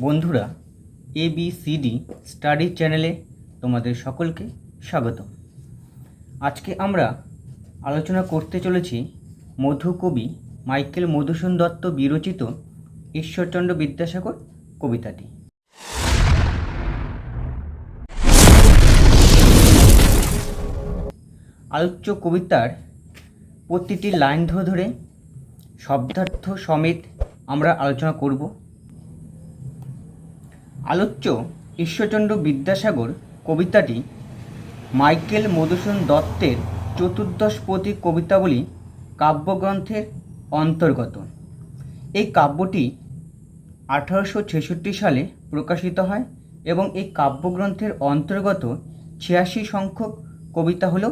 বন্ধুরা A B C study চ্যানেলে তোমাদের সকলকে স্বাগত আজকে আমরা আলোচনা করতে চলেছি মধুকবি মাইকেল মধুসূদন দত্ত বিরচিত ঈশ্বরচন্দ্র বিদ্যাসাগর কবিতাটি। আলোচ্য কবিতার প্রতিটি লাইন ধরে ধরে শব্দার্থ সমেত আমরা আলোচনা করব। আলোচ্য ঈশ্বরচন্দ্র বিদ্যাসাগর কবিতাটি মাইকেল মধুসূদন দত্তের চতুর্দশপদী কবিতাবলী কাব্যগ্রন্থের অন্তর্গত। এই কাব্যটি আঠারোশো ছেষট্টি সালে প্রকাশিত হয় এবং এই কাব্যগ্রন্থের অন্তর্গত ছিয়াশি সংখ্যক কবিতা হল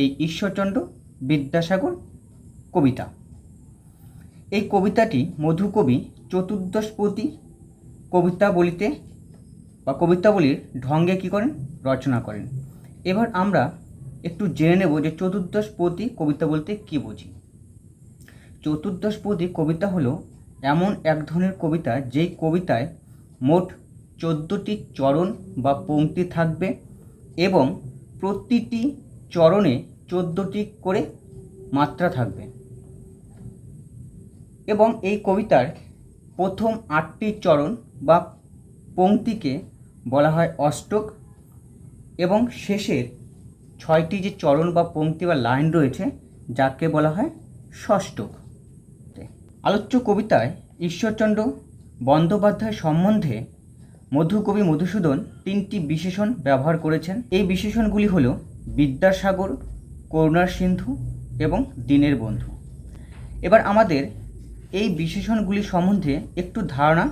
এই ঈশ্বরচন্দ্র বিদ্যাসাগর কবিতা। এই কবিতাটি মধুকবি চতুর্দশপতি কবিতা বলিতে বা কবিতাবলীর ঢঙ্গে কী করেন? রচনা করেন। এবার আমরা একটু জেনে নেব যে চতুর্দশপতি কবিতা বলতে কী বুঝি। চতুর্দশপদী কবিতা হলো এমন এক ধরনের কবিতা যেই কবিতায় মোট চোদ্দোটি চরণ বা পঙ্ক্তি থাকবে এবং প্রতিটি চরণে চোদ্দোটি করে মাত্রা থাকবে। এবং এই কবিতার প্রথম আটটি চরণ বা পংক্তিকে বলা হয় অষ্টক এবং শেষের ছয়টি যে চরণ বা পংক্তি বা লাইন রয়েছে, যাকে বলা হয় ষষ্ঠক আলোচ্য কবিতায় ঈশ্বরচন্দ্র বন্দ্যোপাধ্যায় সম্বন্ধে মধুকবি মধুসূদন তিনটি বিশেষণ ব্যবহার করেছেন। এই বিশেষণগুলি হল বিদ্যাসাগর, করুণার সিন্ধু এবং দিনের বন্ধু। এবার আমাদের এই বিশেষণগুলি সম্বন্ধে একটু ধারণা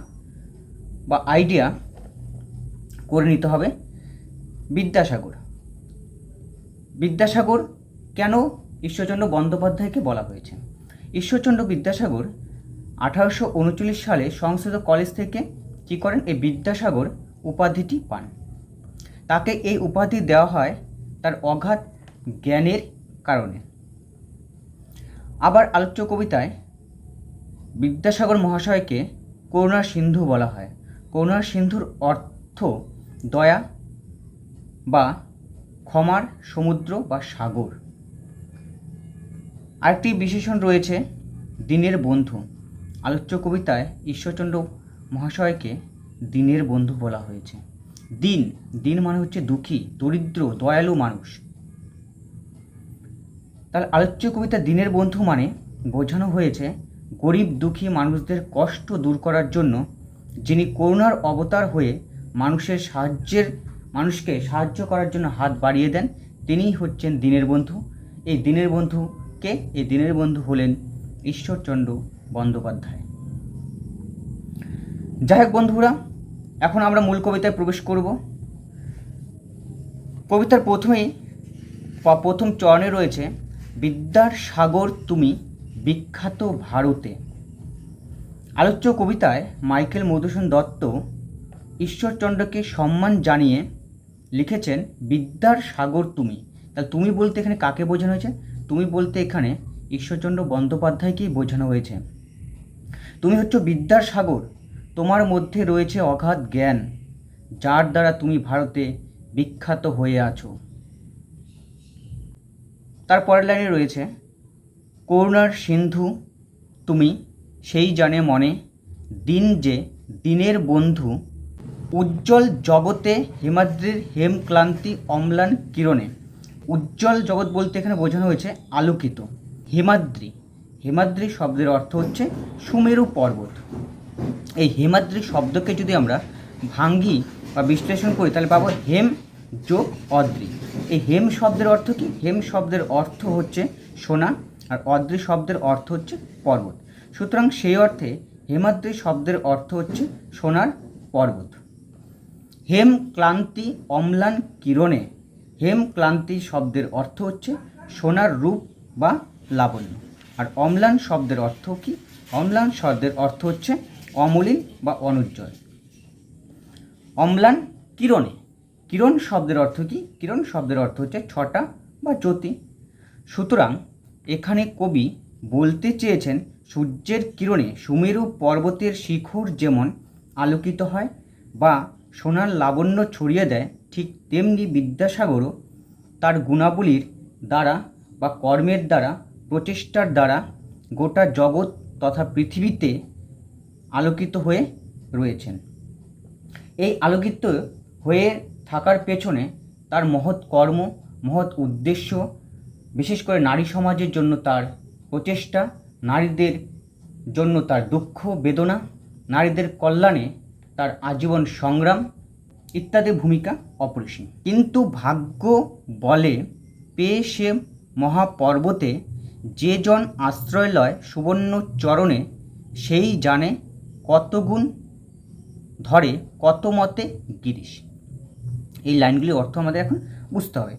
বা আইডিয়া করে নিতে হবে। বিদ্যাসাগর। বিদ্যাসাগর কেন ঈশ্বরচন্দ্র বন্দ্যোপাধ্যায়কে বলা হয়েছে? ঈশ্বরচন্দ্র বিদ্যাসাগর আঠারোশো উনচল্লিশ সালে সংস্কৃত কলেজ থেকে কী করেন? এই বিদ্যাসাগর উপাধিটি পান। তাকে এই উপাধি দেওয়া হয় তার অগাধ জ্ঞানের কারণে। আবার আলোচ্য কবিতায় বিদ্যাসাগর মহাশয়কে করুণার সিন্ধু বলা হয়। করুণার সিন্ধুর অর্থ দয়া বা ক্ষমার সমুদ্র বা সাগর। আরেকটি বিশেষণ রয়েছে দিনের বন্ধু। আলোচ্য কবিতায় ঈশ্বরচন্দ্র মহাশয়কে দিনের বন্ধু বলা হয়েছে। দিন দিন মানে হচ্ছে দুঃখী, দরিদ্র, দয়ালু মানুষ। তাহলে আলোচ্য কবিতা দিনের বন্ধু মানে বোঝানো হয়েছে গরিব দুঃখী মানুষদের কষ্ট দূর করার জন্য যিনি করুণার অবতার হয়ে মানুষের সাহায্যের, মানুষকে সাহায্য করার জন্য হাত বাড়িয়ে দেন। তিনিই হচ্ছেন দিনের বন্ধু। এই দিনের বন্ধুকে এই দিনের বন্ধু হলেন ঈশ্বরচন্দ্র বন্দ্যোপাধ্যায়। যাই হোক বন্ধুরা, এখন আমরা মূল কবিতায় প্রবেশ করব। কবিতার প্রথমেই প্রথম চরণে রয়েছে, বিদ্যার সাগর তুমি বিখ্যাত ভারতে। আলোচ্য কবিতায় মাইকেল মধুসূদন দত্ত ঈশ্বরচন্দ্রকে সম্মান জানিয়ে লিখেছেন, বিদ্যার সাগর তুমি। তাহলে তুমি বলতে এখানে কাকে বোঝানো হয়েছে? তুমি বলতে এখানে ঈশ্বরচন্দ্র বন্দ্যোপাধ্যায়কেই বোঝানো হয়েছে। তুমি হচ্ছে বিদ্যার সাগর। তোমার মধ্যে রয়েছে অগাধ জ্ঞান, যার দ্বারা তুমি ভারতে বিখ্যাত হয়ে আছো। তার পরের লাইনে রয়েছে, করুণার সিন্ধু, তুমি সেই জানে মনে, দিন যে দিনের বন্ধু উজ্জ্বল জগতে হিমাদ্রির হেমক্লান্তি অম্লান কিরণে। উজ্জ্বল জগৎ বলতে এখানে বোঝানো হয়েছে আলোকিত। হিমাদ্রি। হিমাদ্রি শব্দের অর্থ হচ্ছে সুমেরু পর্বত। এই হিমাদ্রি শব্দকে যদি আমরা ভাঙ্গি বা বিশ্লেষণ করি, তাহলে পাবো হেম যোগ অদ্রি। এই হেম শব্দের অর্থ কি? হেম শব্দের অর্থ হচ্ছে সোনা আর অদ্রি শব্দের অর্থ হচ্ছে পর্বত। সুতরাং সেই অর্থে হেমাদ্রি শব্দের অর্থ হচ্ছে সোনার পর্বত। হেম ক্লান্তি অম্লান কিরণে। হেম ক্লান্তি শব্দের অর্থ হচ্ছে সোনার রূপ বা লাবণ্য। আর অম্লান শব্দের অর্থ কি? অম্লান শব্দের অর্থ হচ্ছে অমলিন বা অনুজ্জ্বল। অম্লান কিরণে। কিরণ শব্দের অর্থ কি? কিরণ শব্দের অর্থ হচ্ছে ছটা বা জ্যোতি। সুতরাং এখানে কবি বলতে চেয়েছেন, সূর্যের কিরণে সুমেরু পর্বতের শিখর যেমন আলোকিত হয় বা সোনার লাবণ্য ছড়িয়ে দেয় ঠিক তেমনি বিদ্যাসাগরও তার গুণাবলীর দ্বারা বা কর্মের দ্বারা, প্রচেষ্টার দ্বারা গোটা জগৎ তথা পৃথিবীতে আলোকিত হয়ে রয়েছেন। এই আলোকিত হয়ে থাকার পেছনে তার মহৎ কর্ম, মহৎ উদ্দেশ্য, বিশেষ করে নারী সমাজের জন্য তার প্রচেষ্টা, নারীদের জন্য তার দুঃখ, বেদনা, নারীদের কল্যাণে তার আজীবন সংগ্রাম ইত্যাদি ভূমিকা অপরিসীম। কিন্তু ভাগ্য বলে পেয়ে সে মহাপর্বতে যে জন আশ্রয় লয় সুবর্ণ চরণে সেই জানে কত গুণ ধরে, কত মতে গিরিশ। এই লাইনগুলির অর্থ আমাদের এখন বুঝতে হবে।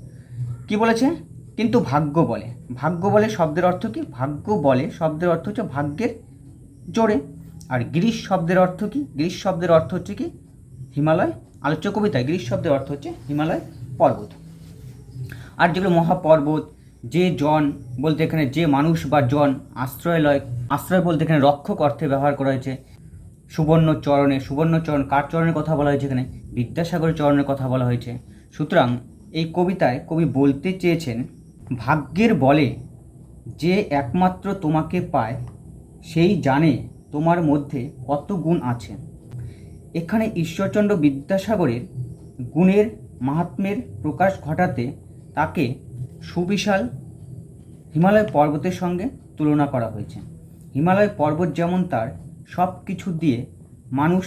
কি বলেছে? কিন্তু ভাগ্য বলে। ভাগ্য বলে শব্দের অর্থ কি? ভাগ্য বলে শব্দের অর্থ হচ্ছে ভাগ্যের জোরে। আর গ্রীষ শব্দের অর্থ কি? গ্রীষ শব্দের অর্থ হচ্ছে কি? হিমালয়, আলোচ্য কবিতায় গ্রীষ শব্দের অর্থ হচ্ছে হিমালয় পর্বত। আর যেগুলো মহাপর্বত, যে জন বলতে এখানে যে মানুষ বা জন আশ্রয় লয় আশ্রয় বলতে এখানে রক্ষক অর্থে ব্যবহার করা হয়েছে। সুবর্ণ চরণে, সুবর্ণ চরণ কার চরণের কথা বলা হয়েছে এখানে? বিদ্যাসাগরের চরণের কথা বলা হয়েছে। সুতরাং এই কবিতায় কবি বলতে চেয়েছেন, ভাগ্যের বলে যে একমাত্র তোমাকে পায়, সেই জানে তোমার মধ্যে কত গুণ আছে? এখানে ঈশ্বরচন্দ্র বিদ্যাসাগরের গুণের মাহাত্ম্যের প্রকাশ ঘটাতে তাকে সুবিশাল হিমালয় পর্বতের সঙ্গে তুলনা করা হয়েছে। হিমালয় পর্বত যেমন তার সব কিছু দিয়ে মানুষ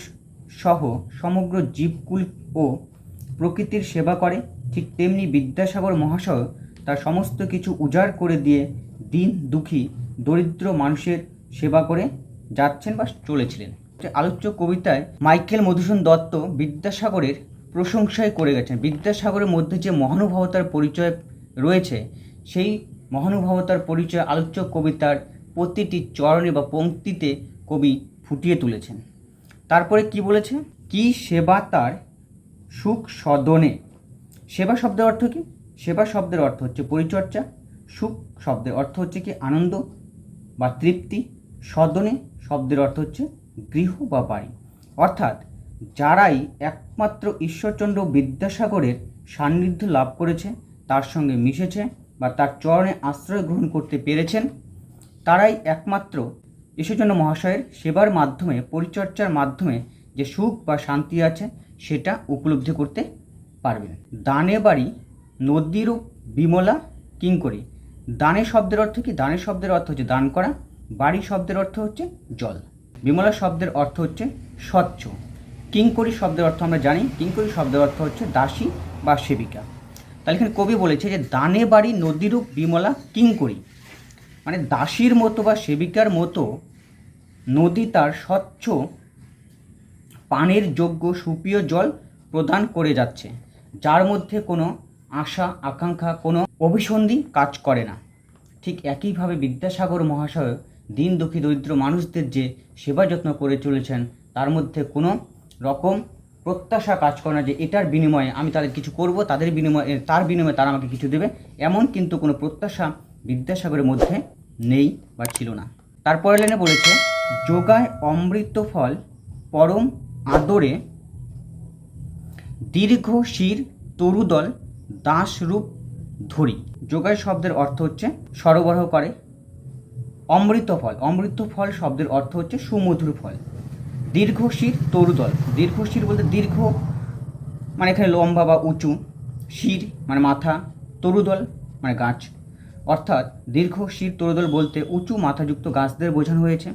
সহ সমগ্র জীবকুল ও প্রকৃতির সেবা করে, ঠিক তেমনি বিদ্যাসাগর মহাশয় তার সমস্ত কিছু উজাড় করে দিয়ে দিন দুঃখী, দরিদ্র মানুষের সেবা করে যাচ্ছেন বা চলেছিলেন। আলোচ্য কবিতায় মাইকেল মধুসূদন দত্ত বিদ্যাসাগরের প্রশংসাই করে গেছেন। বিদ্যাসাগরের মধ্যে যে মহানুভবতার পরিচয় রয়েছে, সেই মহানুভবতার পরিচয় আলোচ্য কবিতার প্রতিটি চরণে বা পংক্তিতে কবি ফুটিয়ে তুলেছেন। তারপরে কি বলেছে কি সেবা তার সুখ সদনে সেবা শব্দের অর্থ কি? সেবা শব্দের অর্থ হচ্ছে পরিচর্যা। সুখ শব্দের অর্থ হচ্ছে কি? আনন্দ বা তৃপ্তি। সদনে শব্দের অর্থ হচ্ছে গৃহ বা বাড়ি। অর্থাৎ যারাই একমাত্র ঈশ্বরচন্দ্র বিদ্যাসাগরের সান্নিধ্য লাভ করেছে, তার সঙ্গে মিশেছে বা তার চরণে আশ্রয় গ্রহণ করতে পেরেছেন, তারাই একমাত্র ঈশ্বরচন্দ্র মহাশয়ের সেবার মাধ্যমে, পরিচর্যার মাধ্যমে যে সুখ বা শান্তি আছে, সেটা উপলব্ধি করতে পারবেন। দানে বাড়ি, নদীরূপ, বিমলা, কিঙ্করি। দানে শব্দের অর্থ কি? দানে শব্দের অর্থ হচ্ছে দান করা বাড়ি শব্দের অর্থ হচ্ছে জল। বিমলা শব্দের অর্থ হচ্ছে স্বচ্ছ। কিঙ্করি শব্দের অর্থ আমরা জানি। কিঙ্করি শব্দের অর্থ হচ্ছে দাসী বা সেবিকা। তাহলে এখানে কবি বলেছে যে, দানে বাড়ি নদীরূপ বিমলা, কিঙ্করি। মানে দাসীর মতো বা সেবিকার মতো নদী তার স্বচ্ছ পানের যোগ্য সুপ্রিয় জল প্রদান করে যাচ্ছে। যার মধ্যে কোনো আশা, আকাঙ্ক্ষা, কোনো অভিসন্ধি কাজ করে না। ঠিক একইভাবে বিদ্যাসাগর মহাশয় দিন দুঃখী দরিদ্র মানুষদের যে সেবা যত্ন করে চলেছেন, তার মধ্যে কোনো রকম প্রত্যাশা কাজ করে না যে এটার বিনিময়ে আমি তাদের কিছু করব, তাদের বিনিময়ে তার বিনিময়ে তারা আমাকে কিছু দেবে, এমন কিন্তু কোনো প্রত্যাশা বিদ্যাসাগরের মধ্যে নেই বা ছিল না। তারপরে লাইনে বলেছে, যোগায় অমৃত ফল পরম আদরে দীর্ঘ শির তরুদল দাসরূপ ধরি। যোগায় শব্দের অর্থ হচ্ছে সরবরাহ করে অমৃত ফল। অমৃত ফল শব্দের অর্থ হচ্ছে সুমধুর ফল। দীর্ঘশির তরুদল। দীর্ঘশির বলতে দীর্ঘ মানে এখানে লম্বা বা উঁচু। শির মানে মাথা। তরুদল মানে গাছ। অর্থাৎ দীর্ঘ শির, তরুদল বলতে উঁচু মাথাযুক্ত গাছদের বোঝানো হয়েছে।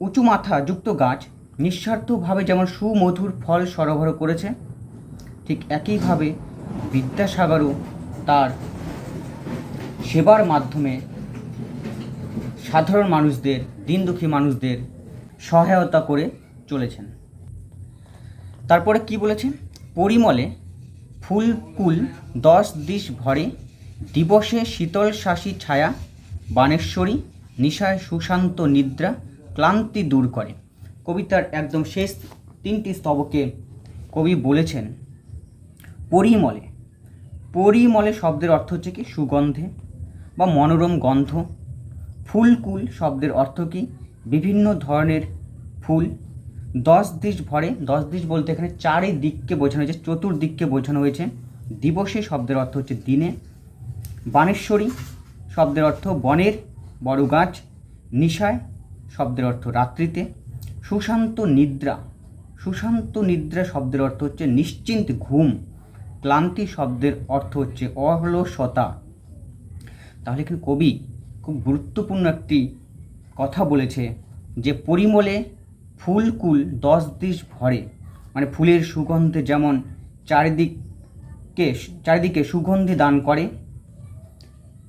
উঁচু মাথা যুক্ত গাছ নিঃস্বার্থভাবে যেমন সুমধুর ফল সরবরাহ করেছে, ঠিক একইভাবে বিদ্যাসাগরও তার সেবার মাধ্যমে সাধারণ মানুষদের দিন দুঃখী মানুষদের সহায়তা করে চলেছেন। তারপরে কি বলেছেন? পরিমলে ফুলকুল দশ দিশ ভরে, দিবসে শীতল শাসী ছায়া, বানেশ্বরী নিশায় সুশান্ত নিদ্রা, ক্লান্তি দূর করে। কবিতার একদম শেষ তিনটি স্তবকে কবি বলেছেন, পরিমলে। পরিমলে শব্দের অর্থ হচ্ছে কি? সুগন্ধে বা মনোরম গন্ধ। ফুলকুল শব্দের অর্থ কি? বিভিন্ন ধরনের ফুল। দশ দিশ ভরে, দশ দিশ বলতে এখানে চারি দিককে বোঝানো হয়েছে, চতুর্দিককে বোঝানো হয়েছে। দিবসে শব্দের অর্থ হচ্ছে দিনে। বানেশ্বরী শব্দের অর্থ বনের, বড় গাছ। নিশায় শব্দের অর্থ রাত্রিতে। সুশান্ত নিদ্রা সুশান্ত নিদ্রা শব্দের অর্থ হচ্ছে নিশ্চিন্ত ঘুম। ক্লান্তি শব্দের অর্থ হচ্ছে অলসতা। তাহলে কবি খুব গুরুত্বপূর্ণ একটি কথা বলেছে যে পরিমলে ফুলকুল দশ দিশ ভরে। মানে ফুলের সুগন্ধে যেমন চারিদিককে, চারিদিকে সুগন্ধি দান করে,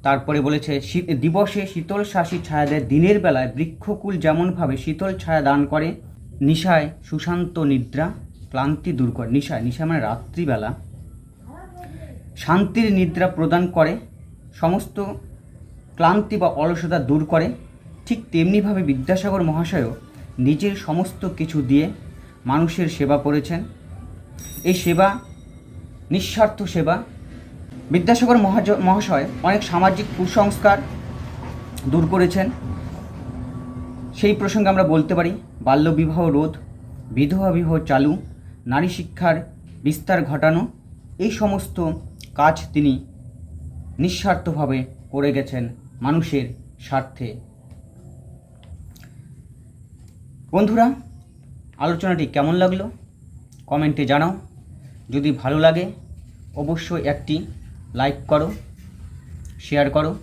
তারপরে বলেছে দিবসে শীতল শাসী ছায়া দেয়, দিনের বেলায় বৃক্ষকুল যেমনভাবে শীতল ছায়া দান করে, নিশায় সুশান্ত নিদ্রা, ক্লান্তি দূর করে। নিশায় নিশা মানে রাত্রিবেলা। শান্তির নিদ্রা প্রদান করে, সমস্ত ক্লান্তি বা অলসতা দূর করে, ঠিক তেমনিভাবে বিদ্যাসাগর মহাশয়ও নিজের সমস্ত কিছু দিয়ে মানুষের সেবা করেছেন। এই সেবা, নিঃস্বার্থ সেবা, বিদ্যাসাগর মহাশয় অনেক সামাজিক কুসংস্কার দূর করেছেন। সেই প্রসঙ্গে আমরা বলতে পারি, বাল্যবিবাহ রোধ, বিধবা বিবাহ চালু, নারী শিক্ষার বিস্তার ঘটানো, এই সমস্ত কাজ তিনি নিঃস্বার্থভাবে করে গেছেন। মানুষের স্বার্থে। বন্ধুরা, আলোচনাটি কেমন লাগল? কমেন্টে জানাও। যদি ভালো লাগে, অবশ্যই একটি লাইক করো, শেয়ার করো।